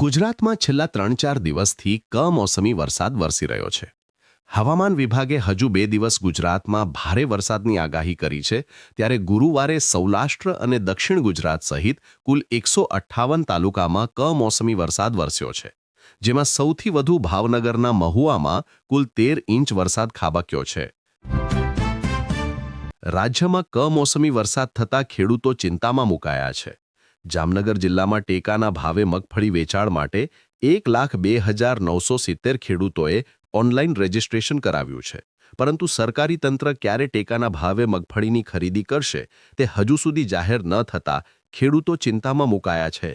ગુજરાતમાં છેલ્લા ત્રણ ચાર દિવસથી કમોસમી વરસાદ વરસી રહ્યો છે. હવામાન વિભાગે હજુ બે દિવસ ગુજરાતમાં ભારે વરસાદની આગાહી કરી છે, ત્યારે ગુરુવારે સૌરાષ્ટ્ર અને દક્ષિણ ગુજરાત સહિત કુલ એકસો અઠ્ઠાવન તાલુકામાં કમોસમી વરસાદ વરસ્યો છે, જેમાં સૌથી વધુ ભાવનગરના મહુવામાં કુલ તેર ઇંચ વરસાદ ખાબક્યો છે. રાજ્યમાં કમોસમી વરસાદ થતાં ખેડૂતો ચિંતામાં મુકાયા છે. જામનગર જિલ્લામાં ટેકાના ભાવે મગફળી વેચાણ માટે એક લાખ બે હજાર નવસો સિત્તેર ખેડૂતોએ ઓનલાઈન રજીસ્ટ્રેશન કરાવ્યું છે. પરંતુ સરકારી તંત્ર ક્યારે ટેકાના ભાવે મગફળીની ખરીદી કરશે, તે હજુ સુધી જાહેર ન થતાં ખેડૂતો ચિંતામાં મુકાયા છે.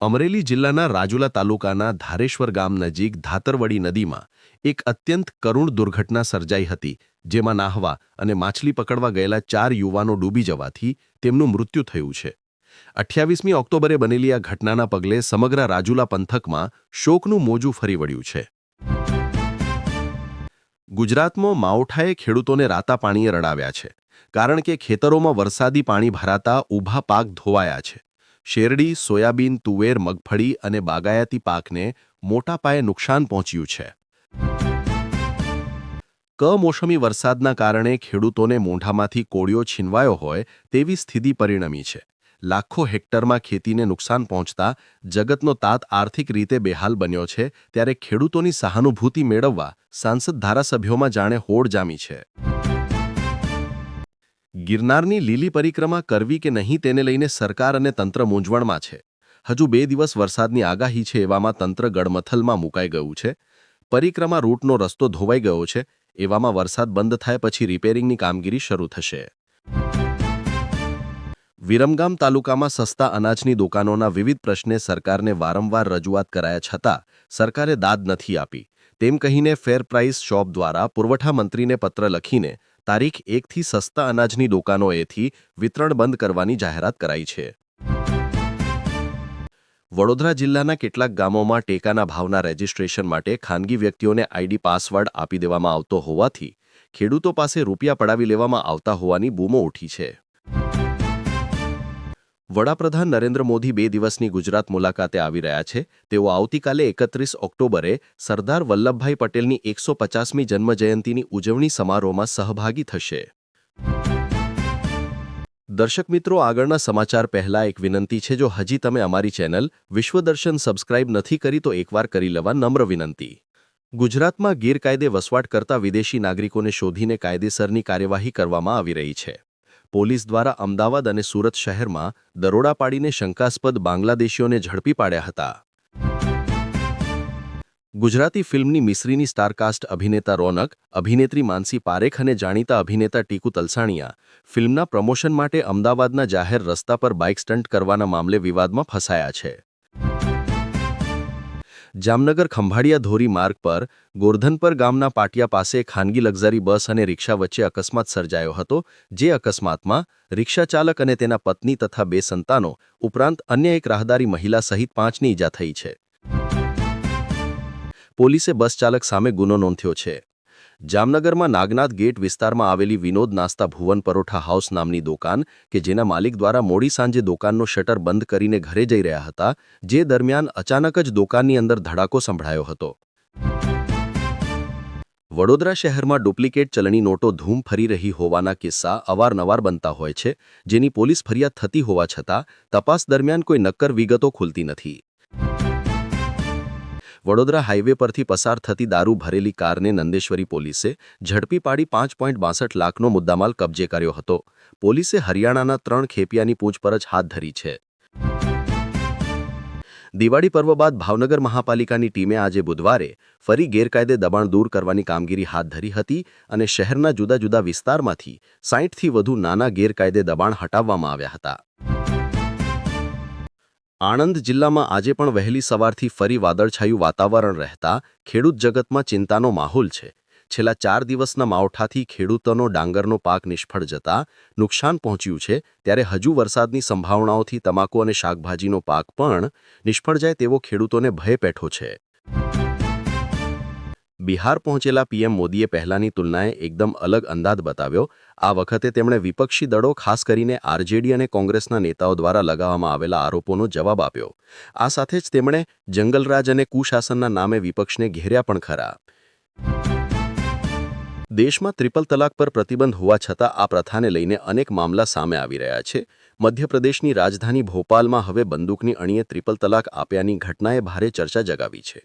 અમરેલી જિલ્લાના રાજુલા તાલુકાના ધારેશ્વર ગામ નજીક ધાતરવડી નદીમાં એક અત્યંત કરુણ દુર્ઘટના સર્જાઈ હતી, જેમાં નાહવા અને માછલી પકડવા ગયેલા ચાર યુવાનો ડૂબી જવાથી તેમનું મૃત્યુ થયું છે. અઠ્યાવીસમી ઓક્ટોબરે બનેલી આ ઘટનાના પગલે સમગ્ર રાજુલા પંથકમાં શોકનું મોજું ફરી વળ્યું છે. ગુજરાતમાં માવઠાએ ખેડૂતોને રાતા પાણીએ રડાવ્યા છે, કારણ કે ખેતરોમાં વરસાદી પાણી ભરાતા ઊભા પાક ધોવાયા છે. શેરડી, સોયાબીન, તુવેર, મગફળી અને બાગાયતી પાકને મોટા પાયે નુકસાન પહોંચ્યું છે. કમોસમી વરસાદના કારણે ખેડૂતોને મોઢામાંથી કોળિયો છીનવાયો હોય તેવી સ્થિતિ પરિણમી છે. લાખો હેક્ટરમાં ખેતીને નુકસાન પહોંચતા જગતનો તાત આર્થિક રીતે બેહાલ બન્યો છે ત્યારે ખેડૂતોની સહાનુભૂતિ મેળવવા સાંસદ ધારાસભ્યોમાં જાણે હોડ જામી છે. ગિરનારની લીલી પરિક્રમા કરવી કે નહીં તેને લઈને સરકાર અને તંત્ર મૂંઝવણમાં છે. હજુ બે દિવસ વરસાદની આગાહી છે એવામાં તંત્ર ગડમથલમાં મુકાઈ ગયું છે. પરિક્રમા રૂટનો રસ્તો ધોવાઈ ગયો છે. એવામાં વરસાદ બંધ થાય પછી રિપેરિંગની કામગીરી શરૂ થશે. વિરમગામ તાલુકામાં સસ્તા અનાજની દુકાનોના વિવિધ પ્રશ્ને સરકારને વારંવાર રજૂઆત કરાયા છતાં સરકારે દાદ નથી આપી. તેમ કહીને ફેર પ્રાઇસ શોપ દ્વારા પુરવઠા મંત્રીને પત્ર લખીને તારીખ એકથી સસ્તા અનાજની દુકાનોએથી વિતરણ બંધ કરવાની જાહેરાત કરાઈ છે. વડોદરા જિલ્લાના કેટલાક ગામોમાં ટેકાના ભાવના રજીસ્ટ્રેશન માટે ખાનગી વ્યક્તિઓને આઈડી પાસવર્ડ આપી દેવામાં આવતો હોવાથી ખેડૂતો પાસે રૂપિયા પડાવી લેવામાં આવતા હોવાની બૂમો ઉઠી છે. વડાપ્રધાન નરેન્દ્ર મોદી બે દિવસની ગુજરાત મુલાકાતે આવી રહ્યા છે. તેઓ આવતીકાલે એકત્રીસ ઓક્ટોબરે સરદાર વલ્લભભાઈ પટેલની એકસો પચાસમી જન્મજયંતિની ઉજવણી સમારોહમાં સહભાગી થશે. દર્શક મિત્રો, આગળના સમાચાર પહેલા એક વિનંતી છે. જો હજી તમે અમારી ચેનલ વિશ્વદર્શન સબસ્ક્રાઇબ નથી કરી, તો એકવાર કરી લેવા નમ્ર વિનંતી. ગુજરાતમાં ગેરકાયદે વસવાટ કરતા વિદેશી નાગરિકોને શોધીને કાયદેસરની કાર્યવાહી કરવામાં આવી રહી છે. પોલીસ દ્વારા અમદાવાદ અને સુરત શહેરમાં દરોડા પાડીને શંકાસ્પદ બાંગ્લાદેશીઓને ઝડપી પાડ્યા હતા. ગુજરાતી ફિલ્મની મિશ્રીની સ્ટારકાસ્ટ અભિનેતા રોનક, અભિનેત્રી માનસી પારેખ અને જાણીતા અભિનેતા ટીકુ તલસાણિયા ફિલ્મના પ્રમોશન માટે અમદાવાદના જાહેર રસ્તા પર બાઇક સ્ટન્ટ કરવાના મામલે વિવાદમાં ફસાયા છે. જામનગર ખંભાળિયા ધોરી માર્ગ પર ગોરધનપર ગામના પાટિયા પાસે ખાનગી લક્ઝરી બસ અને રિક્ષા વચ્ચે અકસ્માત સર્જાયો હતો, જે અકસ્માતમાં રિક્ષાચાલક અને તેના પત્ની તથા બે સંતાનો ઉપરાંત અન્ય એક રાહદારી મહિલા સહિત પાંચની ઈજા થઈ છે. પોલીસે બસ ચાલક સામે ગુનો નોંધ્યો છે. જામનગરમાં નાગનાથ ગેટ વિસ્તારમાં આવેલી વિનોદ નાસ્તા ભુવન પરોઠા હાઉસ નામની દુકાન કે જેના માલિક દ્વારા મોડી સાંજે દુકાનનો શટર બંધ કરીને ઘરે જઈ રહ્યા હતા, જે દરમિયાન અચાનક જ દુકાનની અંદર ધડાકો સંભળાયો હતો. વડોદરા શહેરમાં ડુપ્લિકેટ ચલણી નોટો ધૂમ ફરી રહી હોવાના કિસ્સા અવારનવાર બનતા હોય છે, જેની પોલીસ ફરિયાદ થતી હોવા છતાં, તપાસ દરમિયાન કોઈ નક્કર વિગતો ખુલતી નથી. વડોદરા હાઇવે પરથી પસાર થતી દારૂ ભરેલી કારને નંદેશ્વરી પોલીસે ઝડપી પાડી પાંચ લાખનો મુદ્દામાલ કબજે કર્યો હતો. પોલીસે હરિયાણાના ત્રણ ખેપિયાની પૂછપરછ હાથ ધરી છે. દિવાળી પર્વ બાદ ભાવનગર મહાપાલિકાની ટીમે આજે બુધવારે ફરી ગેરકાયદે દબાણ દૂર કરવાની કામગીરી હાથ ધરી હતી અને શહેરના જુદા જુદા વિસ્તારમાંથી સાહીઠથી વધુ નાના ગેરકાયદે દબાણ હટાવવામાં આવ્યા હતા. આણંદ જિલ્લામાં આજે પણ વહેલી સવારથી ફરી વાદળછાયું વાતાવરણ રહેતા ખેડૂત જગતમાં ચિંતાનો માહોલ છે. છેલ્લા ચાર દિવસના માવઠાથી ખેડૂતોનો ડાંગરનો પાક નિષ્ફળ જતા નુકસાન પહોંચ્યું છે, ત્યારે હજુ વરસાદની સંભાવનાઓથી તમાકુ અને શાકભાજીનો પાક પણ નિષ્ફળ જાય તેવો ખેડૂતોને ભય પેઠો છે. બિહાર પહોંચેલા પીએમ મોદીએ પહેલાની તુલનાએ એકદમ અલગ અંદાજ બતાવ્યો. આ વખતે તેમણે વિપક્ષી દળો, ખાસ કરીને આરજેડી અને કોંગ્રેસના નેતાઓ દ્વારા લગાવવામાં આવેલા આરોપોનો જવાબ આપ્યો. આ સાથે જ તેમણે જંગલરાજ અને કુશાસનના નામે વિપક્ષને ઘેર્યા પણ ખરા. દેશમાં ત્રિપલ તલાક પર પ્રતિબંધ હોવા છતાં આ પ્રથાને લઈને અનેક મામલા સામે આવી રહ્યા છે. મધ્યપ્રદેશની રાજધાની ભોપાલમાં હવે બંદૂકની અણીએ ત્રિપલ તલાક આપ્યાની ઘટનાએ ભારે ચર્ચા જગાવી છે.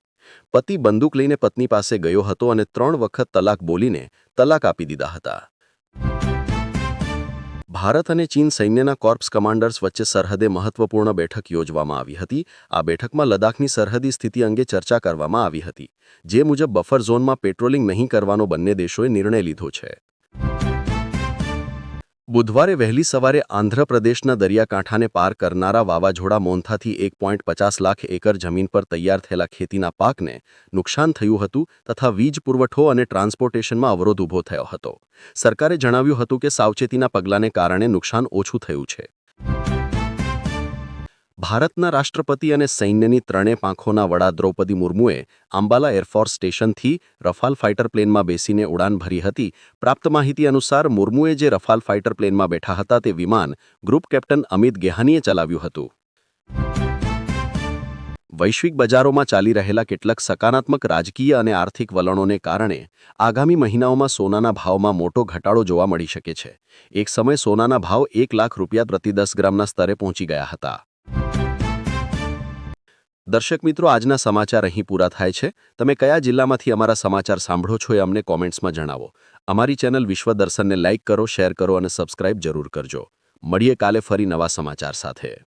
પતિ બંદૂક લઈને પત્ની પાસે ગયો હતો અને ત્રણ વખત તલાક બોલીને તલાક આપી દીધા હતા. ભારત અને ચીન સૈન્યના કોર્પ્સ કમાન્ડર્સ વચ્ચે સરહદે મહત્વપૂર્ણ બેઠક યોજવામાં આવી હતી. આ બેઠકમાં લદ્દાખની સરહદી સ્થિતિ અંગે ચર્ચા કરવામાં આવી હતી, જે મુજબ બફર ઝોનમાં પેટ્રોલિંગ નહીં કરવાનો બંને દેશોએ નિર્ણય લીધો છે. બુધવારે વહેલી સવારે આંધ્રપ્રદેશના દરિયાકાંઠાને પાર કરનારા વાવાઝોડા મોન્થાથી એક પોઈન્ટ પચાસ લાખ એકર જમીન પર તૈયાર થયેલા ખેતીના પાકને નુકસાન થયું હતું તથા વીજ પુરવઠો અને ટ્રાન્સપોર્ટેશનમાં અવરોધ ઊભો થયો હતો. સરકારે જણાવ્યું હતું કે સાવચેતીના પગલાંને કારણે નુકસાન ઓછું થયું છે. ભારતના રાષ્ટ્રપતિ અને સૈન્યની ત્રણે પાંખોના વડા દ્રૌપદી મુર્મુએ આંબાલા એરફોર્સ સ્ટેશનથી રફાલ ફાઇટર પ્લેનમાં બેસીને ઉડાન ભરી હતી. પ્રાપ્ત માહિતી અનુસાર, મુર્મુએ જે રફાલ ફાઇટર પ્લેનમાં બેઠા હતા તે વિમાન ગ્રુપ કેપ્ટન અમિત ગેહાનીએ ચલાવ્યું હતું. વૈશ્વિક બજારોમાં ચાલી રહેલા કેટલાક સકારાત્મક રાજકીય અને આર્થિક વલણોને કારણે આગામી મહિનાઓમાં સોનાના ભાવમાં મોટો ઘટાડો જોવા મળી શકે છે. એક સમય સોનાના ભાવ એક લાખ રૂપિયા પ્રતિ દસ ગ્રામના સ્તરે પહોંચી ગયા હતા. દર્શક મિત્રો, આજના સમાચાર અહીં પૂરા થાય છે. તમે કયા જિલ્લામાંથી અમારા સમાચાર સાંભળો છો એ અમને કોમેન્ટ્સમાં જણાવો. અમારી ચેનલ વિશ્વ દર્શનને લાઇક કરો, શેર કરો અને સબસ્ક્રાઇબ જરૂર કરજો. મળીએ કાલે ફરી નવા સમાચાર સાથે.